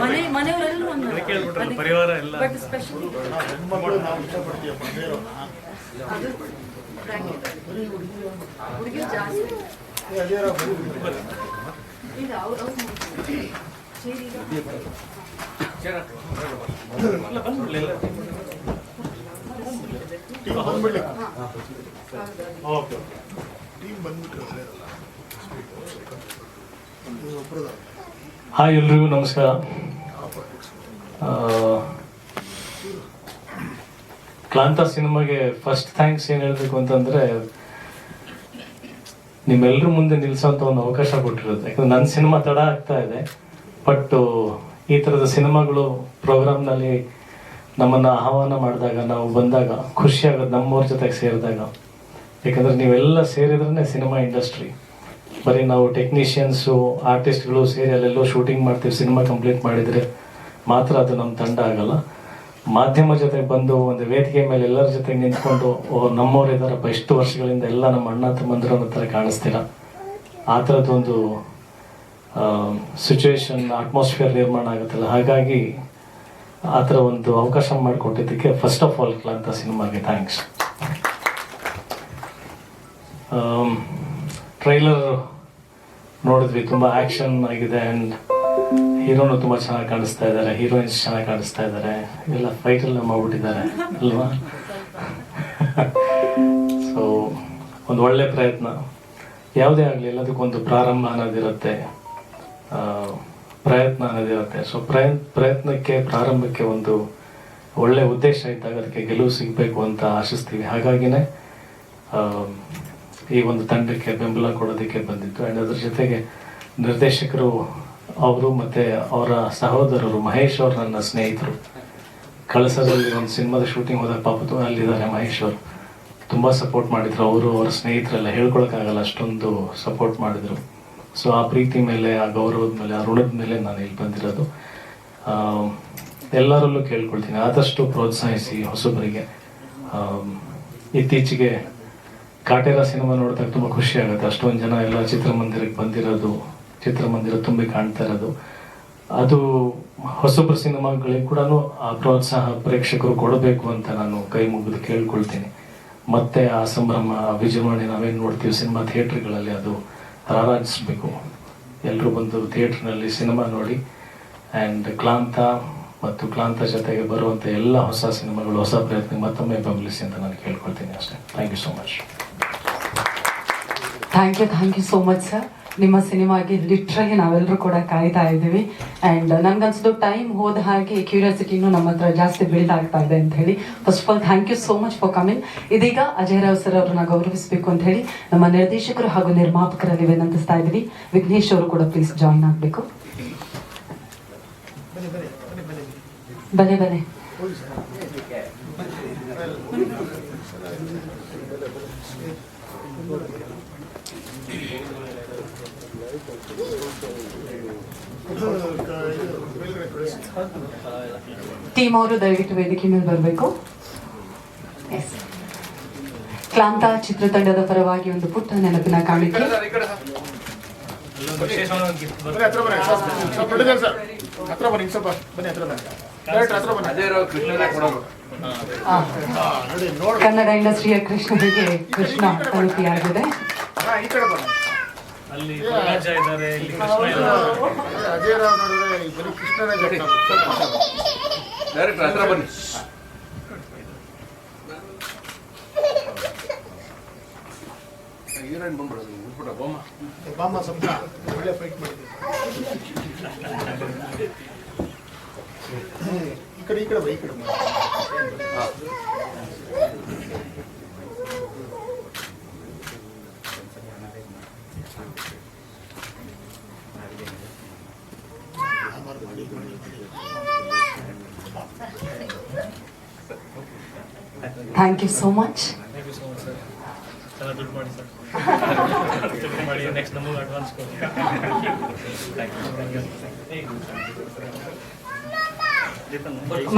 ಮನೆ ಮನೆಯವರೆಲ್ಲರೂ ಪರಿವಾರ ಎಲ್ಲ. ಬಟ್ ಸ್ಪೆಷಲ್ ಅದು ಹುಡುಗಿ ಜಾಸ್ತಿ. ಇಲ್ಲ ಅವ್ರು ಅವ್ರು ಸೇರಿ ಟೀಮ್ ಬಂದ್ಬಿಟ್ರೆ ಒಳ್ಳೇದಲ್ಲ? ಹಾಯ್ ಎಲ್ರಿಗೂ ನಮಸ್ಕಾರ. ಕ್ಲಾಂತ ಸಿನಿಮಾಗೆ ಫಸ್ಟ್ ಥ್ಯಾಂಕ್ಸ್ ಏನು ಹೇಳಬೇಕು ಅಂತಂದ್ರೆ ನಿಮ್ಮೆಲ್ಲರ ಮುಂದೆ ನಿಲ್ಸೋಂಥ ಒಂದು ಅವಕಾಶ ಕೊಟ್ಟಿರುತ್ತೆ ಯಾಕಂದ್ರೆ ನನ್ನ ಸಿನಿಮಾ ತಡ ಆಗ್ತಾ ಇದೆ ಬಟ್ ಈ ಥರದ ಸಿನಿಮಾಗಳು ಪ್ರೋಗ್ರಾಮ್ನಲ್ಲಿ ನಮ್ಮನ್ನು ಆಹ್ವಾನ ಮಾಡಿದಾಗ, ನಾವು ಬಂದಾಗ, ಖುಷಿಯಾಗೋದು ನಮ್ಮವ್ರ ಜೊತೆಗೆ ಸೇರಿದಾಗ. ಯಾಕಂದ್ರೆ ನೀವೆಲ್ಲ ಸೇರಿದ್ರೇ ಸಿನಿಮಾ ಇಂಡಸ್ಟ್ರಿ. ಬರೀ ನಾವು ಟೆಕ್ನಿಷಿಯನ್ಸು ಆರ್ಟಿಸ್ಟ್ಗಳು ಸೇರಿ ಅಲ್ಲೆಲ್ಲೋ ಶೂಟಿಂಗ್ ಮಾಡ್ತೀವಿ ಸಿನಿಮಾ ಕಂಪ್ಲೀಟ್ ಮಾಡಿದರೆ ಮಾತ್ರ ಅದು ನಮ್ಮ ತಂಡ ಆಗಲ್ಲ. ಮಾಧ್ಯಮ ಜೊತೆ ಬಂದು ಒಂದು ವೇದಿಕೆ ಮೇಲೆ ಎಲ್ಲರ ಜೊತೆ ನಿಂತ್ಕೊಂಡು ಓ ನಮ್ಮವ್ರು ಇದ್ದಾರಪ್ಪ ಇಷ್ಟು ವರ್ಷಗಳಿಂದ ಎಲ್ಲ ನಮ್ಮ ಅಣ್ಣ ತಮ್ಮಂದಿರ ಅನ್ನೋ ಥರ ಕಾಣಿಸ್ತೀರ ಆ ಥರದ್ದೊಂದು ಸಿಚುವೇಶನ್ ಅಟ್ಮಾಸ್ಫಿಯರ್ ನಿರ್ಮಾಣ ಆಗುತ್ತಲ್ಲ. ಹಾಗಾಗಿ ಆ ಥರ ಒಂದು ಅವಕಾಶ ಮಾಡಿಕೊಟ್ಟಿದ್ದಕ್ಕೆ ಫಸ್ಟ್ ಆಫ್ ಆಲ್ ಕ್ಲಾಂತ ಸಿನಿಮಾಗೆ ಥ್ಯಾಂಕ್ಸ್ ಟ್ರೈಲರ್ ನೋಡಿದ್ವಿ, ತುಂಬ ಆ್ಯಕ್ಷನ್ ಆಗಿದೆ ಆ್ಯಂಡ್ ಹೀರೋನು ತುಂಬ ಚೆನ್ನಾಗಿ ಕಾಣಿಸ್ತಾ ಇದ್ದಾರೆ ಹೀರೋಯಿನ್ಸ್ ಚೆನ್ನಾಗಿ ಕಾಣಿಸ್ತಾ ಇದ್ದಾರೆ ಎಲ್ಲ ಫೈಟೆಲ್ಲ ಮಾಡ್ಬಿಟ್ಟಿದ್ದಾರೆ, ಅಲ್ವಾ? ಸೊ ಒಂದು ಒಳ್ಳೆ ಪ್ರಯತ್ನ. ಯಾವುದೇ ಆಗಲಿ ಎಲ್ಲದಕ್ಕೊಂದು ಪ್ರಾರಂಭ ಅನ್ನೋದಿರುತ್ತೆ ಪ್ರಯತ್ನ ಅನ್ನೋದಿರುತ್ತೆ ಸೊ ಪ್ರಯತ್ನ ಪ್ರಯತ್ನಕ್ಕೆ, ಪ್ರಾರಂಭಕ್ಕೆ ಒಂದು ಒಳ್ಳೆ ಉದ್ದೇಶ ಇದ್ದಾಗ ಅದಕ್ಕೆ ಗೆಲುವು ಸಿಗಬೇಕು ಅಂತ ಆಶಿಸ್ತೀವಿ. ಹಾಗಾಗಿನೇ ಈ ಒಂದು ತಂಡಕ್ಕೆ ಬೆಂಬಲ ಕೊಡೋದಕ್ಕೆ ಬಂದಿತ್ತು. ಆ್ಯಂಡ್ ಅದ್ರ ಜೊತೆಗೆ ನಿರ್ದೇಶಕರು ಅವರು ಮತ್ತು ಅವರ ಸಹೋದರರು ಮಹೇಶ್ ಅವರು ನನ್ನ ಸ್ನೇಹಿತರು. ಕಳಸದಲ್ಲಿ ಒಂದು ಸಿನಿಮಾದ ಶೂಟಿಂಗ್ ಹೋದಾಗ ಪಾಪ ಅಲ್ಲಿದ್ದಾರೆ ಮಹೇಶ್ ಅವರು. ತುಂಬ ಸಪೋರ್ಟ್ ಮಾಡಿದರು. ಅವರು ಅವರ ಸ್ನೇಹಿತರೆಲ್ಲ ಹೇಳ್ಕೊಳಕ್ಕಾಗಲ್ಲ, ಅಷ್ಟೊಂದು ಸಪೋರ್ಟ್ ಮಾಡಿದರು. ಸೊ ಆ ಪ್ರೀತಿ ಮೇಲೆ, ಆ ಗೌರವದ ಮೇಲೆ, ಆ ಋಣದ ಮೇಲೆ ನಾನು ಇಲ್ಲಿ ಬಂದಿರೋದು. ಎಲ್ಲರಲ್ಲೂ ಕೇಳ್ಕೊಳ್ತೀನಿ. ಆದಷ್ಟು ಪ್ರೋತ್ಸಾಹಿಸಿ ಹೊಸಬರಿಗೆ. ಇತ್ತೀಚೆಗೆ ಕಾಟೇರ ಸಿನಿಮಾ ನೋಡಿದಾಗ ತುಂಬ ಖುಷಿ ಆಗುತ್ತೆ. ಅಷ್ಟೊಂದು ಜನ ಎಲ್ಲ ಚಿತ್ರಮಂದಿರಕ್ಕೆ ಬಂದಿರೋದು, ಚಿತ್ರಮಂದಿರ ತುಂಬಿ ಕಾಣ್ತಾ ಇರೋದು. ಅದು ಹೊಸಬ್ರ ಸಿನಿಮಾಗಳಿಗೆ ಕೂಡ ಆ ಪ್ರೋತ್ಸಾಹ ಪ್ರೇಕ್ಷಕರು ಕೊಡಬೇಕು ಅಂತ ನಾನು ಕೈ ಮುಗಿದು ಕೇಳ್ಕೊಳ್ತೀನಿ. ಮತ್ತೆ ಆ ಸಂಭ್ರಮ, ಆ ವಿಜೃಂಭಣೆ ನಾವೇನು ನೋಡ್ತೀವಿ ಸಿನಿಮಾ ಥಿಯೇಟ್ರ್ಗಳಲ್ಲಿ ಅದು ರಾರಾಜಿಸ್ಬೇಕು. ಎಲ್ಲರೂ ಬಂದು ಥಿಯೇಟ್ರ್ನಲ್ಲಿ ಸಿನಿಮಾ ನೋಡಿ. ಆ್ಯಂಡ್ ಕ್ಲಾಂತ ಮತ್ತು ಕ್ಲಾಂತ ಜೊತೆಗೆ ಬರುವಂಥ ಎಲ್ಲ ಹೊಸ ಸಿನಿಮಾಗಳು, ಹೊಸ ಪ್ರಯತ್ನ ಮತ್ತೊಮ್ಮೆ ಬೆಂಬಲಿಸಿ ಅಂತ ನಾನು ಕೇಳ್ಕೊಳ್ತೀನಿ ಅಷ್ಟೇ. Thank you so much thank you thank you so much sir ನಿಮ್ಮ ಸಿನಿಮಾಗೆ ಲಿಟ್ರಾಗಿ ನಾವೆಲ್ಲರೂ ಕೂಡ ಕಾಯ್ತಾ ಇದ್ದೀವಿ. ಆ್ಯಂಡ್ ನನಗನ್ಸಿದ್ದು ಟೈಮ್ ಹೋದ ಹಾಗೆ ಕ್ಯೂರಿಯಾಸಿಟಿನೂ ನಮ್ಮ ಹತ್ರ ಜಾಸ್ತಿ ಬಿಲ್ಡ್ ಆಗ್ತಾ ಇದೆ ಅಂತ ಹೇಳಿ. First of all thank you so much for coming ಇದೀಗ ಅಜಯ್ ರಾವ್ ಸರ್ ಅವ್ರನ್ನ ಗೌರವಿಸಬೇಕು ಅಂತ ಹೇಳಿ ನಮ್ಮ ನಿರ್ದೇಶಕರು ಹಾಗೂ ನಿರ್ಮಾಪಕರಲ್ಲಿ ವಿನಂತಿಸ್ತಾ ಇದ್ದೀವಿ. ವಿಘ್ನೇಶ್ ಅವರು ಕೂಡ ಪ್ಲೀಸ್ ಜಾಯಿನ್ ಆಗಬೇಕು. ಬನ್ನಿ ಬನ್ನಿ. ಟೀಮ್ ಅವರು ದಯವಿಟ್ಟು ವೇದಿಕೆ ಮೇಲೆ ಬರಬೇಕು. ಕ್ಲಾಂತ ಚಿತ್ರತಂಡದ ಪರವಾಗಿ ಒಂದು ಪುಟ್ಟ ನೆನಪಿನ ಕಾಣಿಕೆ. ಹತ್ರ ಬನ್ನಿ, ಸ್ವಲ್ಪ, ಬನ್ನಿ, ಹತ್ರ ಬನ್ನಿ. ಕನ್ನಡ ಇಂಡಸ್ಟ್ರಿಯ ಕೃಷ್ಣನಿಗೆ ಕೃಷ್ಣ ತಲುಪಿಯಾಗಿದೆ ಹೀರೋಯಿನ್ ಬಂದ್ಬಿಡೋದು ಉಳ್ಬಿಡ ಬೋಮ ಬಾಮ್ಮ ಸ್ವಲ್ಪ ಒಳ್ಳೆ ಫೈಟ್ ಮಾಡಿದ್ದೀವಿ ಈ ಕಡೆ ಈ ಕಡೆ ಬಾ ಈ ಕಡೆ ಬಾ. ಮಾಡಿ ಮಾಡಿ ಮಾಡಿ thank you so much thank you so much sir ಚೆನ್ನಾಗಿ ದುಡ್ಡು ಮಾಡಿ ಸರ್ ದುಡ್ಡು ಮಾಡಿ ನೆಕ್ಸ್ಟ್ ನಮಗೆ ಅಡ್ವಾನ್ಸ್ ಕೊಡಿ ಥ್ಯಾಂಕ್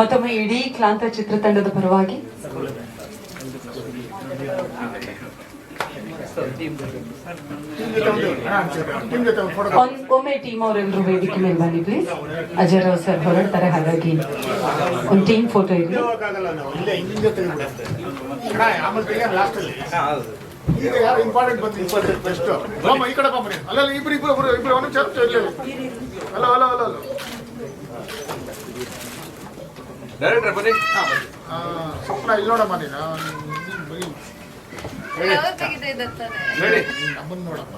ಮತ್ತೊಮ್ಮೆ ಇಡೀ ಕ್ಲಾಂತ ಚಿತ್ರತಂಡದ ಪರವಾಗಿ. ಒಮ್ಮೆ ಟೀಮ್ ಅವರೆಲ್ಲರೂ ವೇದಿಕೆ ಮೇಲೆ ಬನ್ನಿ ಪ್ಲೀಸ್ ಅಜಯ್ ರಾವ್ ಸರ್ ಹೊರಡ್ತಾರೆ, ಹಾಗಾಗಿ ಒಂದು ಟೀಮ್ ಫೋಟೋ ಇರಲಿ. ಈಗ ಯಾರು ಇಂಪಾರ್ಟೆಂಟ್ ಬಂತು ಇಂಪಾರ್ಟೆಂಟ್ ಬೆಸ್ಟ್ ಈ ಕಡೆ ಬಾಮ ಅಲ್ಲ ಇಬ್ರು ಇಬ್ರು ಇಬ್ರು ಅವನು ಚರ್ಚ್ ಇಲ್ಲ ಅಲ್ಲ ಅಲ್ಲ ಅಲ್ಲ ಅಲ್ಲ ಡೈರೆಕ್ಟರ್ ಬನ್ನಿ. ಸ್ವಪ್ನ ಇಲ್ಲಿ ನೋಡಮ್ಮ ನೀನು. ಬರಿ ನಮ್ಮನ್ನು ನೋಡಮ್ಮ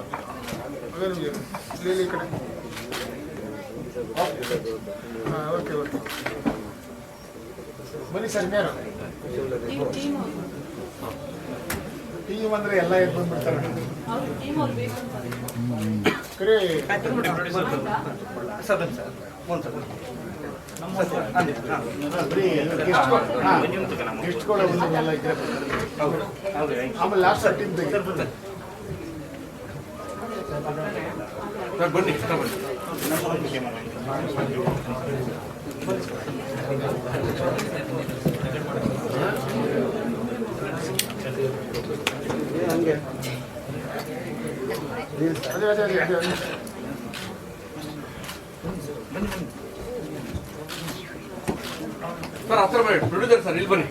ಅದೇನು ಇಲ್ಲ. ಇಲ್ಲಿ ಇಲ್ಲಿ ಈ ಕಡೆ. ಹಾಂ ಓಕೆ ಓಕೆ. ಬನ್ನಿ ಸರ್ ಇನ್ನೇನು ಟೀಮ್ ಅಂದ್ರೆ ಎಲ್ಲ ಎದ್ದು ಬಂದ್ಬಿಡ್ತಾರೆ. ಕರೆ. ಸರ್ ಆಮೇಲೆ ಲಾಸ್ಟ್ ಬನ್ನಿ ಬನ್ನಿ. ಸರ್ ಹತ್ರ ಬನ್ನಿ ಪ್ರೊಡ್ಯೂಸರ್ ಸರ್ ಇಲ್ಲಿ ಬನ್ನಿ.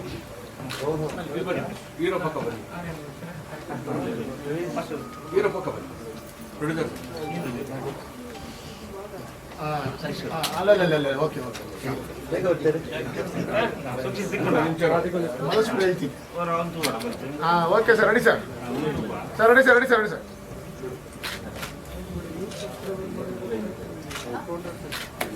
ಇಲ್ಲಿ ಬನ್ನಿ ಹೀರೋ ಪಕ್ಕ ಬನ್ನಿ. ಹೀರೋ ಪಕ್ಕ ಬನ್ನಿ. ಪ್ರೊಡ್ಯೂಸರ್ ಆ, ಆ, ಅಲ್ಲ ಅಲ್ಲ ಅಲ್ಲ, ಅಲ್ಲ okay okay. Okay sir ready sir sir ready sir ready sir ready sir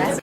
ಎಲ್ಲ